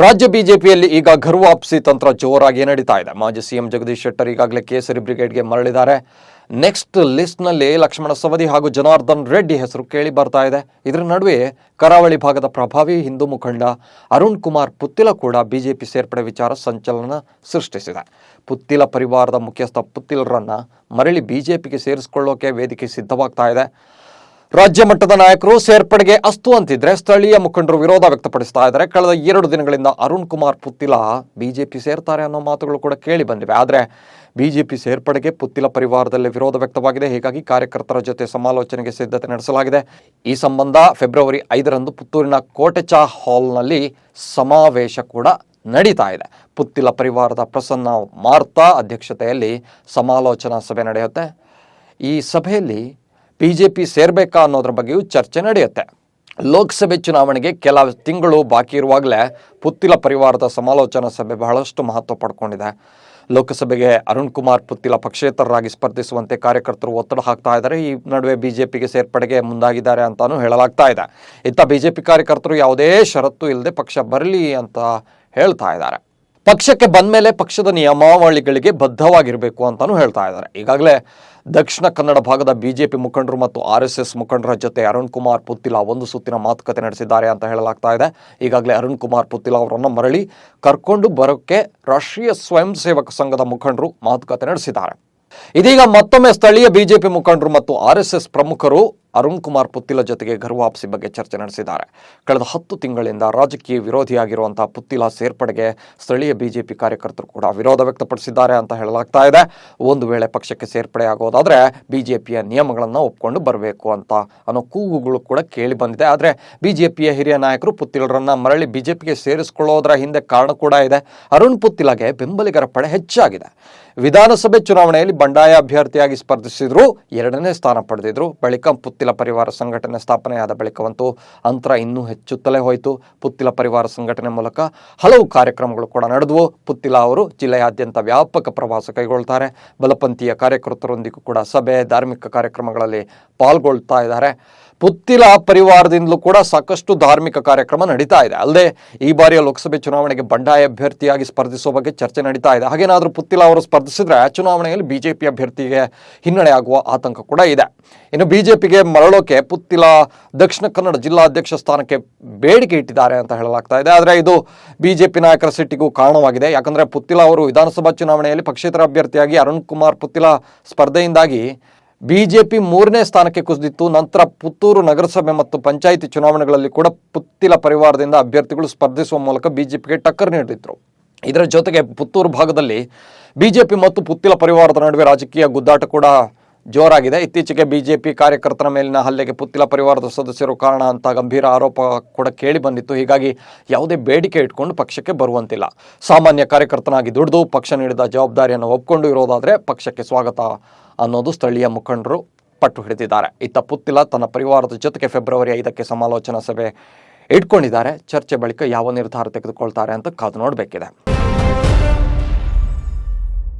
ರಾಜ್ಯ ಬಿಜೆಪಿಯಲ್ಲಿ ಈಗ ಘರ್ವಾಪ್ಸಿ ತಂತ್ರ ಜೋರಾಗಿ ನಡೀತಾ ಇದೆ. ಮಾಜಿ ಸಿಎಂ ಜಗದೀಶ್ ಶೆಟ್ಟರ್ ಈಗಾಗಲೇ ಕೇಸರಿ ಬ್ರಿಗೇಡ್ಗೆ ಮರಳಿದ್ದಾರೆ. ನೆಕ್ಸ್ಟ್ ಲಿಸ್ಟ್ನಲ್ಲಿ ಲಕ್ಷ್ಮಣ ಸವದಿ ಹಾಗೂ ಜನಾರ್ದನ್ ರೆಡ್ಡಿ ಹೆಸರು ಕೇಳಿ ಬರ್ತಾ ಇದೆ. ಇದರ ನಡುವೆ ಕರಾವಳಿ ಭಾಗದ ಪ್ರಭಾವಿ ಹಿಂದೂ ಮುಖಂಡ ಅರುಣ್ ಕುಮಾರ್ ಪುತ್ತಿಲ ಕೂಡ ಬಿಜೆಪಿ ಸೇರ್ಪಡೆ ವಿಚಾರ ಸಂಚಲನ ಸೃಷ್ಟಿಸಿದೆ. ಪುತ್ತಿಲ ಪರಿವಾರದ ಮುಖ್ಯಸ್ಥ ಪುತ್ತಿಲರನ್ನ ಮರಳಿ ಬಿಜೆಪಿಗೆ ಸೇರಿಸಿಕೊಳ್ಳೋಕೆ ವೇದಿಕೆ ಸಿದ್ಧವಾಗ್ತಾ ಇದೆ. ರಾಜ್ಯ ಮಟ್ಟದ ನಾಯಕರು ಸೇರ್ಪಡೆಗೆ ಅಸ್ತು ಅಂತಿದ್ರೆ ಸ್ಥಳೀಯ ಮುಖಂಡರು ವಿರೋಧ ವ್ಯಕ್ತಪಡಿಸ್ತಾ ಇದ್ದಾರೆ. ಕಳೆದ ಎರಡು ದಿನಗಳಿಂದ ಅರುಣ್ ಕುಮಾರ್ ಪುತ್ತಿಲ ಬಿಜೆಪಿ ಸೇರ್ತಾರೆ ಅನ್ನೋ ಮಾತುಗಳು ಕೂಡ ಕೇಳಿ ಬಂದಿವೆ. ಆದರೆ ಬಿಜೆಪಿ ಸೇರ್ಪಡೆಗೆ ಪುತ್ತಿಲ ಪರಿವಾರದಲ್ಲಿ ವಿರೋಧ ವ್ಯಕ್ತವಾಗಿದೆ. ಹೀಗಾಗಿ ಕಾರ್ಯಕರ್ತರ ಜೊತೆ ಸಮಾಲೋಚನೆಗೆ ಸಿದ್ಧತೆ ನಡೆಸಲಾಗಿದೆ. ಈ ಸಂಬಂಧ ಫೆಬ್ರವರಿ ಐದರಂದು ಪುತ್ತೂರಿನ ಕೋಟೆಚಾ ಹಾಲ್ನಲ್ಲಿ ಸಮಾವೇಶ ಕೂಡ ನಡೀತಾ ಇದೆ. ಪುತ್ತಿಲ ಪರಿವಾರದ ಪ್ರಸನ್ನ ಮಾರ್ತಾ ಅಧ್ಯಕ್ಷತೆಯಲ್ಲಿ ಸಮಾಲೋಚನಾ ಸಭೆ ನಡೆಯುತ್ತೆ. ಈ ಸಭೆಯಲ್ಲಿ ಬಿಜೆಪಿ ಸೇರ್ಬೇಕಾ ಅನ್ನೋದ್ರ ಬಗ್ಗೆಯೂ ಚರ್ಚೆ ನಡೆಯುತ್ತೆ. ಲೋಕಸಭೆ ಚುನಾವಣೆಗೆ ಕೆಲ ತಿಂಗಳು ಬಾಕಿ ಇರುವಾಗಲೇ ಪುತ್ತಿಲ ಪರಿವಾರದ ಸಮಾಲೋಚನಾ ಸಭೆ ಬಹಳಷ್ಟು ಮಹತ್ವ ಪಡ್ಕೊಂಡಿದೆ. ಲೋಕಸಭೆಗೆ ಅರುಣ್ ಕುಮಾರ್ ಪುತ್ತಿಲ ಪಕ್ಷೇತರರಾಗಿ ಸ್ಪರ್ಧಿಸುವಂತೆ ಕಾರ್ಯಕರ್ತರು ಒತ್ತಡ ಹಾಕ್ತಾ ಇದ್ದಾರೆ. ಈ ನಡುವೆ ಬಿಜೆಪಿಗೆ ಸೇರ್ಪಡೆಗೆ ಮುಂದಾಗಿದ್ದಾರೆ ಅಂತಾನೂ ಹೇಳಲಾಗ್ತಾ ಇದೆ. ಇತ್ತ ಬಿಜೆಪಿ ಕಾರ್ಯಕರ್ತರು ಯಾವುದೇ ಷರತ್ತು ಇಲ್ಲದೆ ಪಕ್ಷ ಬರಲಿ ಅಂತ ಹೇಳ್ತಾ ಇದ್ದಾರೆ. ಪಕ್ಷಕ್ಕೆ ಬಂದ ಮೇಲೆ ಪಕ್ಷದ ನಿಯಮಾವಳಿಗಳಿಗೆ ಬದ್ಧವಾಗಿರಬೇಕು ಅಂತಾನೂ ಹೇಳ್ತಾ ಇದ್ದಾರೆ. ಈಗಾಗಲೇ ದಕ್ಷಿಣ ಕನ್ನಡ ಭಾಗದ ಬಿಜೆಪಿ ಮುಖಂಡರು ಮತ್ತು ಆರ್ ಎಸ್ ಮುಖಂಡರ ಜೊತೆ ಅರುಣ್ ಕುಮಾರ್ ಪುತ್ತಿಲ ಒಂದು ಸುತ್ತಿನ ಮಾತುಕತೆ ನಡೆಸಿದ್ದಾರೆ ಅಂತ ಹೇಳಲಾಗ್ತಾ ಇದೆ. ಈಗಾಗಲೇ ಅರುಣ್ ಕುಮಾರ್ ಪುತ್ತಿಲ ಅವರನ್ನು ಮರಳಿ ಕರ್ಕೊಂಡು ಬರೋಕ್ಕೆ ರಾಷ್ಟ್ರೀಯ ಸ್ವಯಂ ಸೇವಕ ಸಂಘದ ಮುಖಂಡರು ಮಾತುಕತೆ ನಡೆಸಿದ್ದಾರೆ. ಇದೀಗ ಮತ್ತೊಮ್ಮೆ ಸ್ಥಳೀಯ ಬಿಜೆಪಿ ಮುಖಂಡರು ಮತ್ತು ಆರ್ ಪ್ರಮುಖರು ಅರುಣ್ ಕುಮಾರ್ ಪುತ್ತಿಲ ಜೊತೆಗೆ ಘರ್ವಾಪ್ಸಿ ಬಗ್ಗೆ ಚರ್ಚೆ ನಡೆಸಿದ್ದಾರೆ. ಕಳೆದ ಹತ್ತು ತಿಂಗಳಿಂದ ರಾಜಕೀಯ ವಿರೋಧಿಯಾಗಿರುವಂತಹ ಪುತ್ತಿಲ ಸೇರ್ಪಡೆಗೆ ಸ್ಥಳೀಯ ಬಿಜೆಪಿ ಕಾರ್ಯಕರ್ತರು ಕೂಡ ವಿರೋಧ ವ್ಯಕ್ತಪಡಿಸಿದ್ದಾರೆ ಅಂತ ಹೇಳಲಾಗ್ತಾ ಇದೆ. ಒಂದು ವೇಳೆ ಪಕ್ಷಕ್ಕೆ ಸೇರ್ಪಡೆ ಆಗೋದಾದ್ರೆ ಬಿಜೆಪಿಯ ನಿಯಮಗಳನ್ನು ಒಪ್ಕೊಂಡು ಬರಬೇಕು ಅಂತ ಅನ್ನೋ ಕೂಗುಗಳು ಕೂಡ ಕೇಳಿ ಬಂದಿದೆ. ಆದರೆ ಬಿಜೆಪಿಯ ಹಿರಿಯ ನಾಯಕರು ಪುತ್ತಿಲರನ್ನ ಮರಳಿ ಬಿಜೆಪಿಗೆ ಸೇರಿಸಿಕೊಳ್ಳೋದರ ಹಿಂದೆ ಕಾರಣ ಕೂಡ ಇದೆ. ಅರುಣ್ ಪುತ್ತಿಲಗೆ ಬೆಂಬಲಿಗರ ಪಡೆ ಹೆಚ್ಚಾಗಿದೆ. ವಿಧಾನಸಭೆ ಚುನಾವಣೆಯಲ್ಲಿ ಬಂಡಾಯ ಅಭ್ಯರ್ಥಿಯಾಗಿ ಸ್ಪರ್ಧಿಸಿದ್ರು, ಎರಡನೇ ಸ್ಥಾನ ಪಡೆದಿದ್ರು. ಬಳಿಕ ಪುತ್ತಿಲ ಪರಿವಾರ ಸಂಘಟನೆ ಸ್ಥಾಪನೆಯಾದ ಬಳಿಕವಂತೂ ಅಂತರ ಇನ್ನೂ ಹೆಚ್ಚುತ್ತಲೇ ಹೋಯಿತು. ಪುತ್ತಿಲ ಪರಿವಾರ ಸಂಘಟನೆ ಮೂಲಕ ಹಲವು ಕಾರ್ಯಕ್ರಮಗಳು ಕೂಡ ನಡೆದವು. ಪುತ್ತಿಲ ಅವರು ಜಿಲ್ಲೆಯಾದ್ಯಂತ ವ್ಯಾಪಕ ಪ್ರವಾಸ ಕೈಗೊಳ್ತಾರೆ. ಬಲಪಂಥೀಯ ಕಾರ್ಯಕರ್ತರೊಂದಿಗೂ ಕೂಡ ಸಭೆ, ಧಾರ್ಮಿಕ ಕಾರ್ಯಕ್ರಮಗಳಲ್ಲಿ ಪಾಲ್ಗೊಳ್ತಾ ಇದ್ದಾರೆ. ಪುತ್ತಿಲ ಪರಿವಾರದಿಂದಲೂ ಕೂಡ ಸಾಕಷ್ಟು ಧಾರ್ಮಿಕ ಕಾರ್ಯಕ್ರಮ ನಡೀತಾ ಇದೆ. ಅಲ್ಲದೆ ಈ ಬಾರಿಯ ಲೋಕಸಭೆ ಚುನಾವಣೆಗೆ ಬಂಡಾಯ ಅಭ್ಯರ್ಥಿಯಾಗಿ ಸ್ಪರ್ಧಿಸುವ ಬಗ್ಗೆ ಚರ್ಚೆ ನಡೀತಾ ಇದೆ. ಹಾಗೇನಾದರೂ ಪುತ್ತಿಲ ಅವರು ಸ್ಪರ್ಧಿಸಿದ್ರೆ ಚುನಾವಣೆಯಲ್ಲಿ ಬಿಜೆಪಿ ಅಭ್ಯರ್ಥಿಗೆ ಹಿನ್ನಡೆ ಆಗುವ ಆತಂಕ ಕೂಡ ಇದೆ. ಇನ್ನು ಬಿಜೆಪಿಗೆ ಮರಳೋಕೆ ಪುತ್ತಿಲ ದಕ್ಷಿಣ ಕನ್ನಡ ಜಿಲ್ಲಾಧ್ಯಕ್ಷ ಸ್ಥಾನಕ್ಕೆ ಬೇಡಿಕೆ ಇಟ್ಟಿದ್ದಾರೆ ಅಂತ ಹೇಳಲಾಗ್ತಾ ಇದೆ. ಆದರೆ ಇದು ಬಿಜೆಪಿ ನಾಯಕರ ಸಿಟ್ಟಿಗೂ ಕಾರಣವಾಗಿದೆ. ಯಾಕಂದರೆ ಪುತ್ತಿಲ ಅವರು ವಿಧಾನಸಭಾ ಚುನಾವಣೆಯಲ್ಲಿ ಪಕ್ಷೇತರ ಅಭ್ಯರ್ಥಿಯಾಗಿ ಅರುಣ್ ಕುಮಾರ್ ಪುತ್ತಿಲ ಸ್ಪರ್ಧೆಯಿಂದಾಗಿ ಬಿಜೆಪಿ ಮೂರನೇ ಸ್ಥಾನಕ್ಕೆ ಕುಸಿದಿತ್ತು. ನಂತರ ಪುತ್ತೂರು ನಗರಸಭೆ ಮತ್ತು ಪಂಚಾಯಿತಿ ಚುನಾವಣೆಗಳಲ್ಲಿ ಕೂಡ ಪುತ್ತಿಲ ಪರಿವಾರದಿಂದ ಅಭ್ಯರ್ಥಿಗಳು ಸ್ಪರ್ಧಿಸುವ ಮೂಲಕ ಬಿಜೆಪಿಗೆ ಟಕ್ಕರ್ ನೀಡಿದ್ರು. ಇದರ ಜೊತೆಗೆ ಪುತ್ತೂರು ಭಾಗದಲ್ಲಿ ಬಿಜೆಪಿ ಮತ್ತು ಪುತ್ತಿಲ ಪರಿವಾರದ ನಡುವೆ ರಾಜಕೀಯ ಗುದ್ದಾಟ ಕೂಡ ಜೋರಾಗಿದೆ. ಇತ್ತೀಚೆಗೆ ಬಿಜೆಪಿ ಕಾರ್ಯಕರ್ತರ ಮೇಲಿನ ಹಲ್ಲೆಗೆ ಪುತ್ತಿಲ ಪರಿವಾರದ ಸದಸ್ಯರು ಕಾರಣ ಅಂತ ಗಂಭೀರ ಆರೋಪ ಕೂಡ ಕೇಳಿ ಬಂದಿತ್ತು. ಹೀಗಾಗಿ ಯಾವುದೇ ಬೇಡಿಕೆ ಇಟ್ಕೊಂಡು ಪಕ್ಷಕ್ಕೆ ಬರುವಂತಿಲ್ಲ. ಸಾಮಾನ್ಯ ಕಾರ್ಯಕರ್ತನಾಗಿ ದುಡಿದು ಪಕ್ಷ ನೀಡಿದ ಜವಾಬ್ದಾರಿಯನ್ನು ಒಪ್ಕೊಂಡು ಇರೋದಾದರೆ ಪಕ್ಷಕ್ಕೆ ಸ್ವಾಗತ ಅನ್ನೋದು ಸ್ಥಳೀಯ ಮುಖಂಡರು ಪಟ್ಟು ಹಿಡಿದಿದ್ದಾರೆ. ಇತ್ತ ಪುತ್ತಿಲ ತನ್ನ ಪರಿವಾರದ ಜೊತೆಗೆ ಫೆಬ್ರವರಿ ಐದಕ್ಕೆ ಸಮಾಲೋಚನಾ ಸಭೆ ಇಟ್ಕೊಂಡಿದ್ದಾರೆ. ಚರ್ಚೆ ಬಳಿಕ ಯಾವ ನಿರ್ಧಾರ ತೆಗೆದುಕೊಳ್ತಾರೆ ಅಂತ ಕಾದು ನೋಡಬೇಕಿದೆ.